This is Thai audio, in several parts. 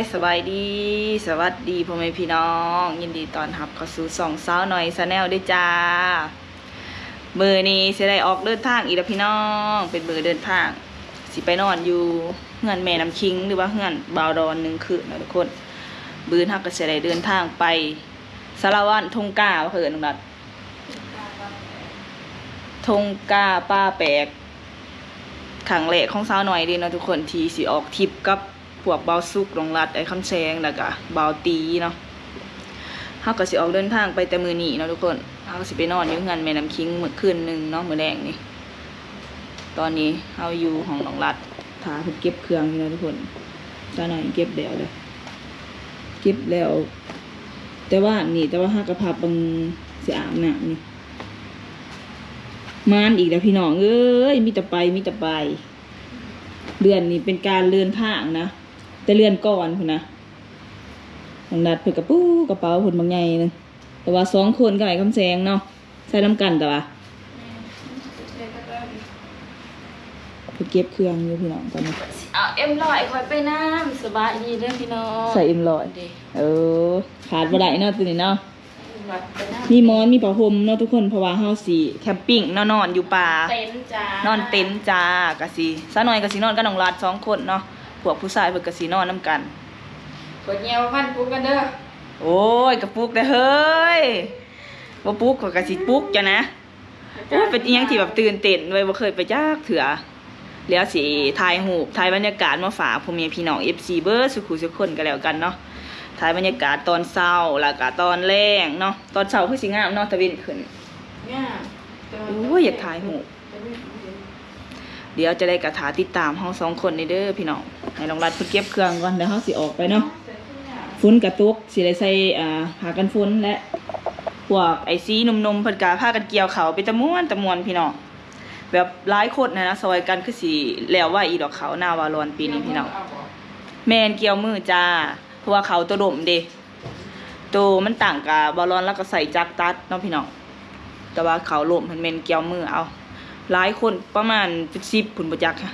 ายสบายดี สวัสดีพ่อแม่พี่น้อง ยินดีตอนรับเข้าสู่สองสาวหน่อยชาแนลด้วยจ้ามือนี้สิได้ออกเดินทางอีกแล้วพี่น้อง เป็นมือเดินทาง สิไปนอนอยู่เฮือนแม่น้ำคิง หรือว่าเฮือนบาวดอนหนึ่งคืนนะทุกคนบืนฮักก็สิได้เดินทางไปสารวันทงกาเพิ่อนนัดทงกาป้าแปลกขังแหลกของสาวหน่อยดีนะทุกคนทีสิออกทริปกับ พวกเบาซุกลงรัดไอ้คำแซงแล้วก็เบาตีเนาะเฮาก็สิออกเดินทางไปแต่มื้อนี้เนาะทุกคนเฮาก็สิไปนอนอยู่งานแม่น้ำคิงมื้อคืนนึงเนาะมื้อแรกนี่ตอนนี้เฮาอยู่ห้องลงรัดถาเพิ่นเก็บเครื่องอยู่นะทุกคนสาวหน่อยเก็บแล้วเลยเก็บแล้ว แต่ว่านี่ แต่ว่าเฮาก็พับเบิ่งสิอาบน้ำนี่มานอีกแล้วพี่น้องเอ้ยมีแต่ไปมีแต่ไป เดือนนี้เป็นการเลื่อนทางนะ แต่เลื่อนก่อนพุ่นนะน้องนัดเพิ่นกระปู้กระเป๋าเพิ่นบางใหญ่นึงแต่ว่าสองคนก็ไอ้คำแสงเนาะใส่น้ำกันแต่ว่าเพิ่นเก็บเครื่องอยู่พี่น้องตอนนี้เอาเอ็มลอยคอยไปน้ำสบายดีเด้อพี่น้องใส่เอ็มลอยดีเออขาดบ่ได้เนาะตัวนี้เนาะลอยไปน้มีหมอนมีผ้าห่มเนาะทุกคนเพราะว่าเฮาสิแคมปิ้งเนาะนอนอยู่ป่าำเต็นท์จ้านอนเต็นท์จ้ากะสิซะหน่อยกะสินอนกับน้องรัดสองคนเนาะ พวกผู้ชายเพิ่นกะสินอนนํกันกดเงียวพันปุ๊กกันเด้อโอ้ยกระปุกได้อเฮ้ยบ่ปลุกก็กะสิปลุกจ้ะนะโอ้ยเป็นอีหยังที่แบบตื่นเต้นไว้บ่เคยไปจักเถื่อแล้วสิถ่ายรูปถ่ายบรรยากาศมาฝากพ่อแม่พี่น้อง FC เบิร์ดสุขุสุขคนก็แล้วกันเนาะถ่ายบรรยากาศตอนเช้าแล้วก็ตอนแลงเนาะตอนเช้าคือสิงามเนาะตะเวนขึ้นเนี่ยโอ้ยอยากถ่ายรูปเดี๋ยวจะได้กระถาติดตามเฮาสองคนนี่เด้อพี่น้อง ให้น้องรัดเพิ่นเก็บเครื่องก่อนเดี๋ยวเฮาสิออกไปเนาะฝนกระตุกสิได้ใส่อ่าผ้ากันฝนและพวกไอซีนุ่มๆเพิ่นก็พากันเกี่ยวเขาไปตะม่วนตะมวนพี่น้องแบบหลายคนนะนะซอยกันคือสิแล้วว่าอีดอกเขาหน้าวารอนปีนี้พี่น้องแมนเกี่ยวมือจ้าเพราะว่าเขาตัวดมเดตัวมันต่างกับบอลอนแล้วก็ใส่จักรตัดเนาะพี่น้องแต่ว่าเขาลมมันแม่นเกี่ยวมือเอาหลายคนประมาณป็นสิบผุนประจักษ์ค่ะ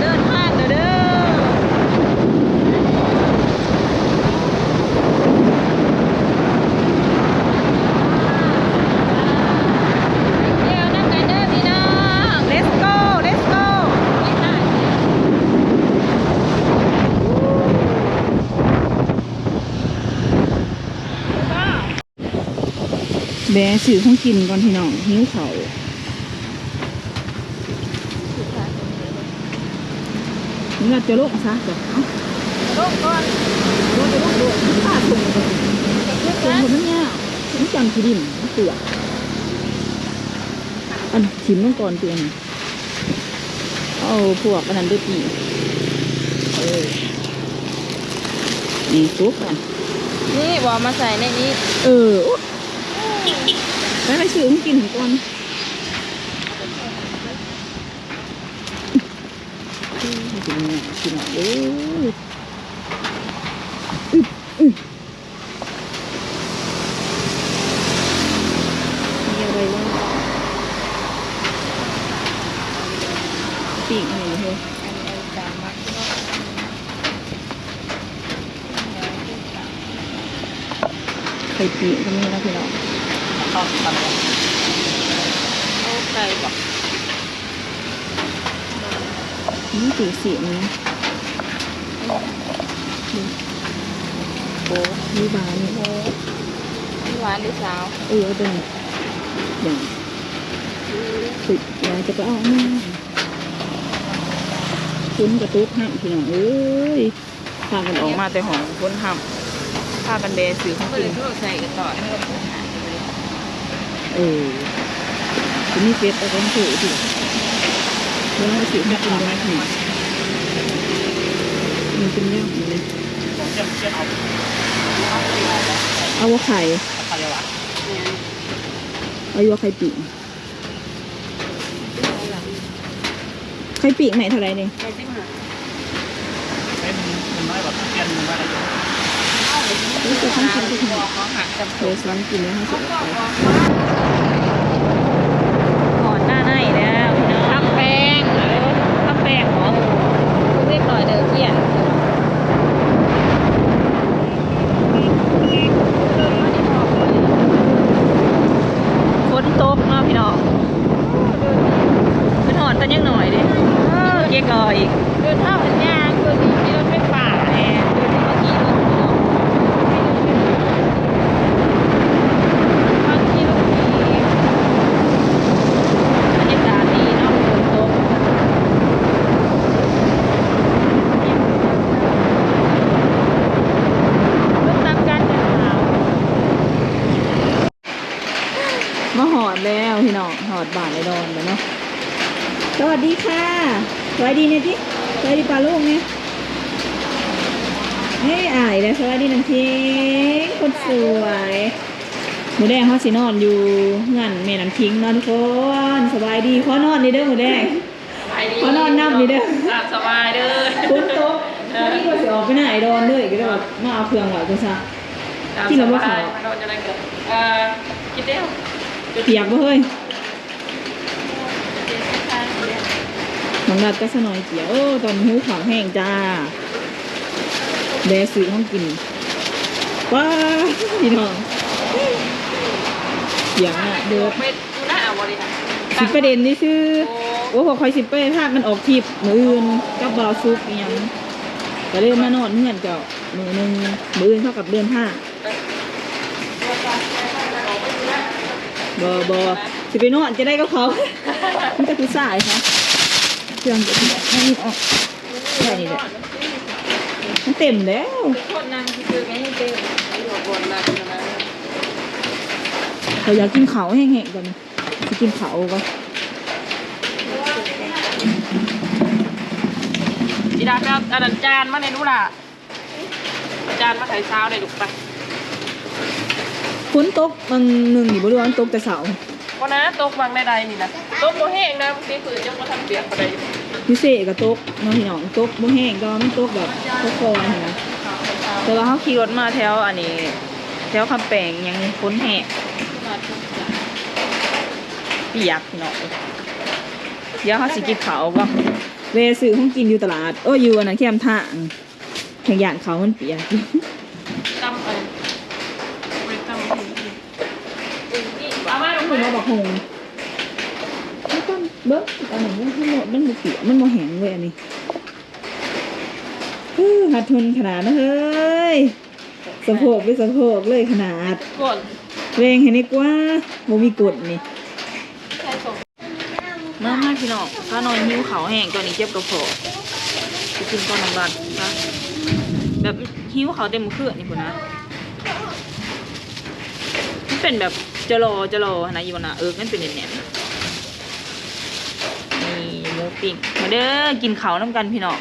เดินทางเด้อเดี๋ยวนั่งกันเด้อพี่น้อง let's go let's go แบะสื่อของกินก่อนพี่น้องหิวเขาวนี่เราจะลงซะจ้ะเอ้าลูกก่อนเราจะลงด้วยข้าถุงก่อนถุงคนนั้นเนี่ยฉันจำที่ดินเตืออันชิมต้องก่อนเตือนเอาพวกอันนั้นด้วยปีเออนี่ซุปกันนี่บอกมาใส่ในนี้ เอออุ๊ย แล้วไปซื้อของกินถึงก่อนกินเนี่ยกินอยเอ้ยมีอะไรบ้างปีกอะไรเฮ้ยอันนี้จานมักไข่ปีกก็มีนะพี่น้อง เอาไก่บอกนี่สีสีนนะดูโอ้มีบานนี่โอ้หวานหรือสาวเออเอาตัวนี้อย่างติดยายจะไปเอามาคุ้นกระตุกห้ามพี่น้องเอ้ยพากันออกมาแต่หองพ้นห้ามพากันเดสื่อของกินใส่กันต่อให้เราหาเลย เออทีนี้เป็ดเอาไปถือดิเรื่องมาสื่อของกินกันหน่อยมันเป็นย่างเลยเอาว่าไข่เอาว่าไข่ปีกไข่ปีกไหนเท่าไรเนี่ยไก่จิ้มหน่อยรู้สึกข้างๆทุกคน รู้สึกข้างกินทุกคนเดี๋ยร้านกินแล้วให้สุดก่อนหน้าหนแล้วทำแป้งทำแป้งหรอไม่ไยกต่อยเดิมเที่ยง องหอดบ้านไอ้ดอนแล้วเนาะสวัสดีค่ะสวัสดีเนี่ยจิสวัสดีปลาลูกเนี่ยเฮ้ยอายแล้วสวัสดีนังทิงคนสวยหมูแดงเขาสินอนอยู่งานแม่น้ำทิ้งเนาะทุกคนสบายดีขอนอนนี่เด้อหมูแดงขอนอนนับนี่เด้อหลับสบายเด้อฝนตกวันนี้ก็สิออกไปหน้าไอ้ดอนเลยก็เลยแบบมาเอาเครื่องไว้กูซะกินแล้วบ่ขาวโดนอะไรเกิดเอ่อกินได้เปียกบ่เฮ้ย น้องนัดก็สนอยเกี่ยวโอ้ตอนนี้หิวขาวแห้งจ้าแดซื้อห้องกินว้าพี่น้องเสียงอะเดือดไม่ดูหน้าเอาบริหารสิประเด็นนี่คือโอ้พอคอยสิไปภาคมันออกทริปมืออื่นกับบาวซุกอิหยังก็เลยมานอนเงื่อนเจ้ามือหนึงมืออื่นเท่ากับเดือนห้าบอบอสิไปนอนจะได้ก็เขามันจะคือสายค่ะ เครื่องจะให้นี่ออกแค่นี้แหละมันเต็มแล้วคนนางคือไม่ให้เต้นหัวบนมาเป็นอะไรเราอยากกินเขาแห้งๆก่อนจะกินเขาวก่อนจีดาไปเอาอันนั้นจานมาในนู้นล่ะจานมาใส่เช้าเลยลูกไปฝนตกบางหนึ่งอยู่บริเวณตกแต่เสาวันนั้นตกบางใดๆนี่นะ ตกโมแห้งนะบางทีคือจะมาทำเปียกอะไรอยู่พิเศษกับตกน้องพี่น้องตกบ่แห้งก็มันตกแบบตกคอนเห็นไหมแต่ว่าเขาขี่รถมาแถวอันนี้ แถวคำแปงยังฝนแห้งเปียกพี่น้องเดี๋ยวเขาสิกินเขาวก็เวซื้อห้องกินอยู่ตลาด โอ้ยอยู่อันนั้นแคมทางแข่งหยานเขามันเปียกตำอะไรไปตำเอามาผมมาบอกหงแล้วก็ เบิ้งอันไหนมันมันบ่มันบ่เปียกมันบ่แห้งเลยอันนี้ฮู้หัดทนขนาดนะเฮ้ยสะโพกไปสะโพกเลยขนาดกดเวงเห็นดีกว่าบ่มีกฎนี่ใส่ส่งมามาพี่น้องถ้านอนหิวเขาวแห้งตัวนี้เจ็บกระเพาะไปกินก้อนน้ำรัดนะแบบหิวเขาวเต็มเครื่องนี่พุ่นนะมันเป็นแบบจะรอจะรอนะอยู่นะเออมันเป็นแน่นๆนะนี่หมู ปิ้งมาเด้อกินเขาน้ำกันพี่น้อง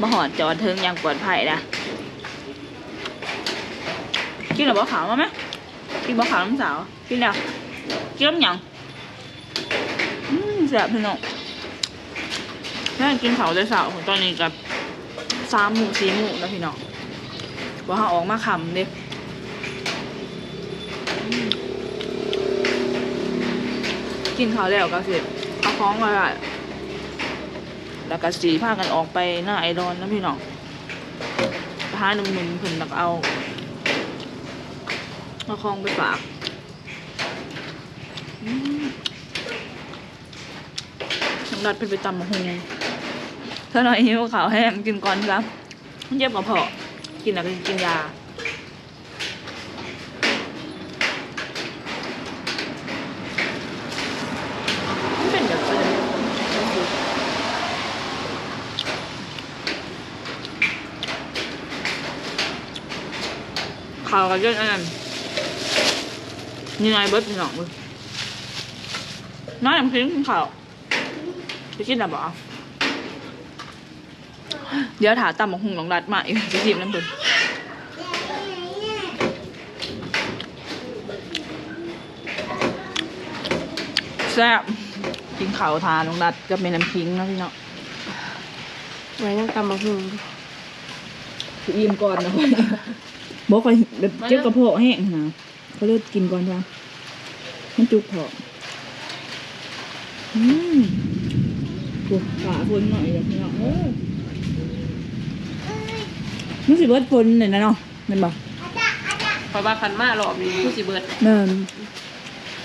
มาหอดจอดเทิงย่างปลอดภัยนะกินหรือบ่ขาวมาไหมกินบ่ขาวน้ำสาวกินแล้วกินน้ำหยังอืมแซ่บพี่น้องแม่กินเขาวได้สาวของตอนนี้กับสามหมูสี่หมูแล้วพี่น้องว่าเขาออกมาคำเด้อืมกินเขาแล้วก็สิเอาคล้องไว้ไว้ แล้วก็สีผ้ากันออกไปหน้าไอรอนนะพี่น้องไปหาหนุ่มๆเพิ่นแล้วก็เอาเอาคลองไปฝากน้องดัดเป็นไปตำมะฮงถ้าหน่อยหิวขาวแห้งกินก่อนครับมันเย็บกระเพาะกินแล้วก็กินยา มันเป็นแบบอะไร ข่าวกันเยอะอันนั้นนี่นายเบิร์ดพี่น้องมึงน้อยน้ำพริกกินข่าวไปกินอะบอเดี๋ยวถาตำบักหุงหลงรัดมาอีกจะชิมน้ำตุนแซ่บกินข้าวทานหลงรัดก็เป็นน้ำพริงนะพี่เนาะไว้ยังตำมะฮุงคืออิ่มก่อนนะ บอกไปแบบเจ็บกระเพาะแห้งนะเขาเลือกกินก่อนจ้ะมันจุกเถอะอืมปวดขาฝนหน่อยเดี๋ยวพี่เนาะเออมันสิเบิดฝนเนี่ยนะเนาะแมันบอกเพราะว่าคันมาหลอบนี้ผู้สิเบิดเนิน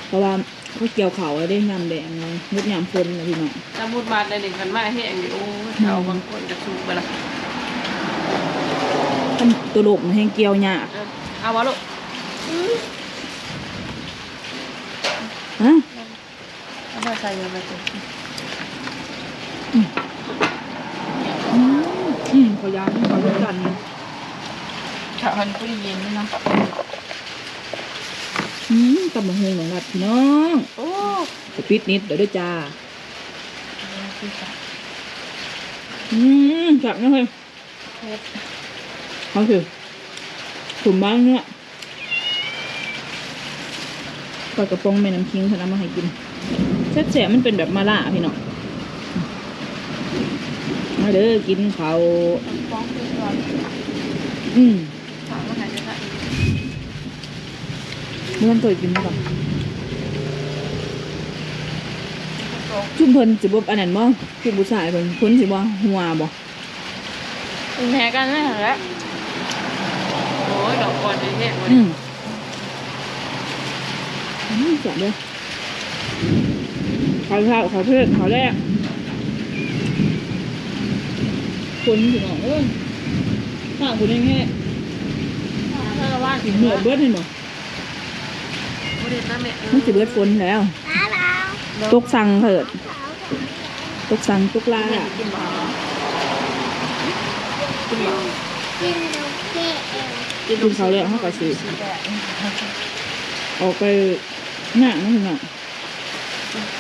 เพราะว่าก็เกี่ยวเขาแล้วได้งามแดงเนาะงดงามฝนนะพี่น้องตามุดบาดได้หนึ่งกันมาแห้งอยู่โอ้ยเอาบางคนจะสูบไปละ ท่านตัวโลกมันแห้งเกี่ยวยากเออเอาวะลูกฮะเอามาใส่ยังไงตัวอืมอืมขอยางขอด้วยกันขาพันปุ้ยเย็นนะอืมตำบักหงหนองนัดพี่น้องโอ้จะปิดนิดเดี๋ยวด้วยจ้าอืมจับนะเฮ้ยเฮ็ดเขา คือถุงบ้างเนี่ยปลากระป๋องแม่น้ำคิงเขานำมาให้กินแซ่บๆมันเป็นแบบมาล่าพี่น้องมาเด้อกินเขาอืมเมื่อนตัวกินมก่อนจุ่มเพิ่นสิบ่อันนั้นบ่จุ่มผู้ชายเพิ่นเพิ่นสิบ่หัวบ่เป็นแพ้กันนะฮะโอ้ ยดอกก่อนดีแท้วันอืนี้มอืมจับเลยขาวข้าวขาวเพื่อนขาวแรกคนสิน้องเอ้ยข้างคนแห้งถ้าเราว่าๆเหนื่อยเบิดเห็นบ่ไม่ได้ตั้งแม่เออมันสิเบิดฝนแล้วตกสั่งเถิดตกสั่งตกลา กินหมากิน หมากินเขาวแล้วเขาก็สิออกไปหน้านะพี่น้อง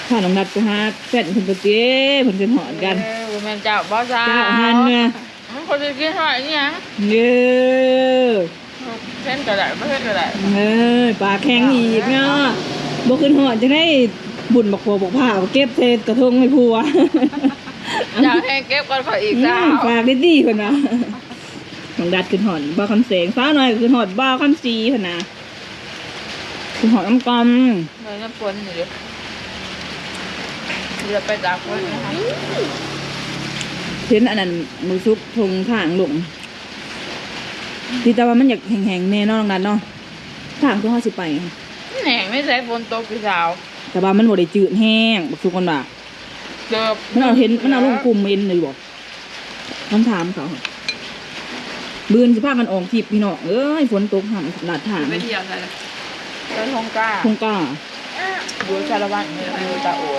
ถ้าน้องนัดไปหาแฟนเพิ่นตัวเต้เพิ่นจะหอดกันเออแม่นเจ้าบ่จ้าเจ้าหันเนี่ยมันคนจะกินเท่าไหร่นี่ยังเด้อเส้นกระดาษไม่เส้นกระดาษเอ้ยปลาแข็งอีกเนาะบ่ขึ้นหอดจะได้บุญบักโพบักผ้าเก็บเศษกระทงให้ผัวอยากให้เก็บก่อนขออีกอืจ้ามฝากได้ดีเพิ่นนะ น้องดัดขึ้นหอดบ่าวคำแสงฟ้าหน่อยขึ้นหอดบ่าวคำซีเพิ่นนะขึ้นหอดน้ำกอมเลยน้ำปนอยู่ดิเรือไปจากคนนะคะเห็นอันนั้นมือซุกทงข้างลงที่แต่ว่ามันอยากแห้งๆแน่เนอนน้องดัดเนาะทางที่เฮาสิไปแหน่ไม่ใช่ฝนตกพี่สาว แต่ว่ามันบ่ได้จืดแห้งบักซุกคนว่าเกือบมันเอาเห็นมันเอาลงกลุ่มเอ็นเลยบอกต้องถามเขา บืนสิพากันออกทิพย์พี่น้องเอ้ยฝนตกห่ำหลาดทางไปเที่ยวใช่ไหมเจ้าทงกล้าคงกล้าดูชาละวันเนี่ดูตาโอ้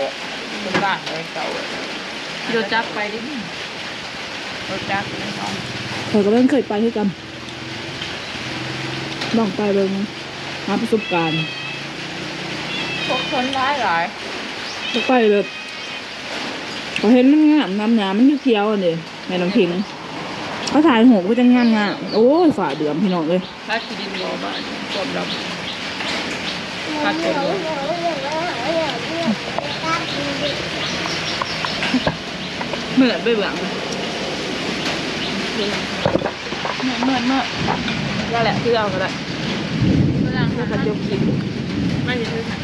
เป็นบ้านเลยเก่าโยจักไปดิโยจักไม่ต้องเคยก็เพิ่งเคยไปที่กันลองไปเบิ่งหาประสบการณ์พวกคนร้ายหลายก็ไปแบบพอเห็นมันงามน้ำหนามันเขียวๆอันนี้แม่น้ำพิง เขาถ่ายหูก็จะงามงามๆโอ้ยฝ่าเดือมพี่น้องเลยถ้าคิดดีๆบ้านจบแล้วถ้าจบแล้วเหมือนไปเบื้องเมื่อเมื่อเมื่อก็แหละคือเอาก็ได้เมื่อหลังถ้าถ้าเขาจจะบคิดไม่ใช่คือค่ะ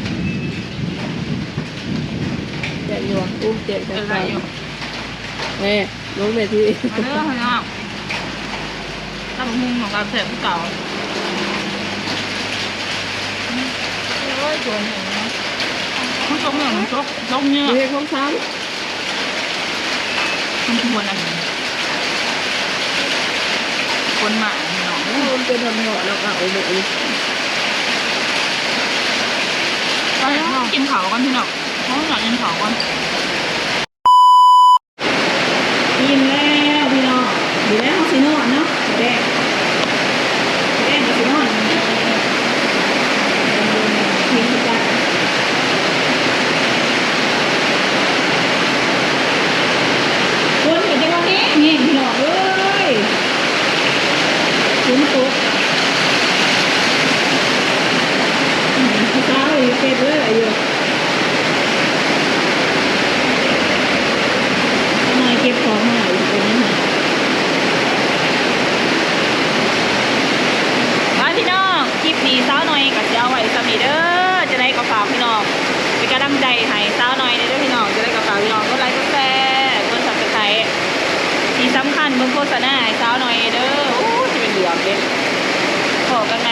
แจกอยู่อู้แจกเอแจกอไปใครอยู่แม่น้องเมที่มาเด้อพี่น้อง ตั้งมุงของเราเสร็จเก่าโอ้ยตัวหนึ่งนะมันตรงเหมือนมันตกตกเนื้อเรียกของซ้มันควรอันนี้คนหมาพี่น้องำมันเป็นทำเหงาะแล้วก็เอาไปอีกไปกินเผากันพี่น้องเขาอยากกินเผากันกินแล้วพี่น้องดีแล้วสีนอนเนาะสีแดงสีแดงกับสีนอนทิ้งจ้ะคนเห็นจังหวะนี้นี่พี่น้องเอ้ยฝนตกอืมเช้าอยู่เก็บเลยอะไรอยู่ ทำไมเก็บของมาอยู่ตรงนี้ค่ะมาพี่น้อง คลิปนี้สาวน้อยกับเจ้าไว้สมีเด้อ จะได้กระฝากพี่น้องเป็นกำลัง ใจให้สาวน้อยเด้อพี่น้องจะได้กระฝาพี่น้องกดไลค์กดแชร์กดซับสไครต์ที่สำคัญเบิ่งโฆษณาให้สาวน้อยเด้อโอ้จะเป็นเหลืองเด้ขอกันใน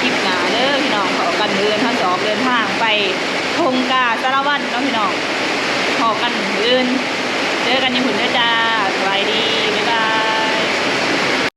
คลิปหนาเด้อพี่น้องขอกันเดินทั้งสองเดินทางไปทงกาสารวัตรเนาะพี่น้องพอกันมื้ออื่นเจอกันอยังหุ่นเด้อจ้าสบายดีบ๊ายบาย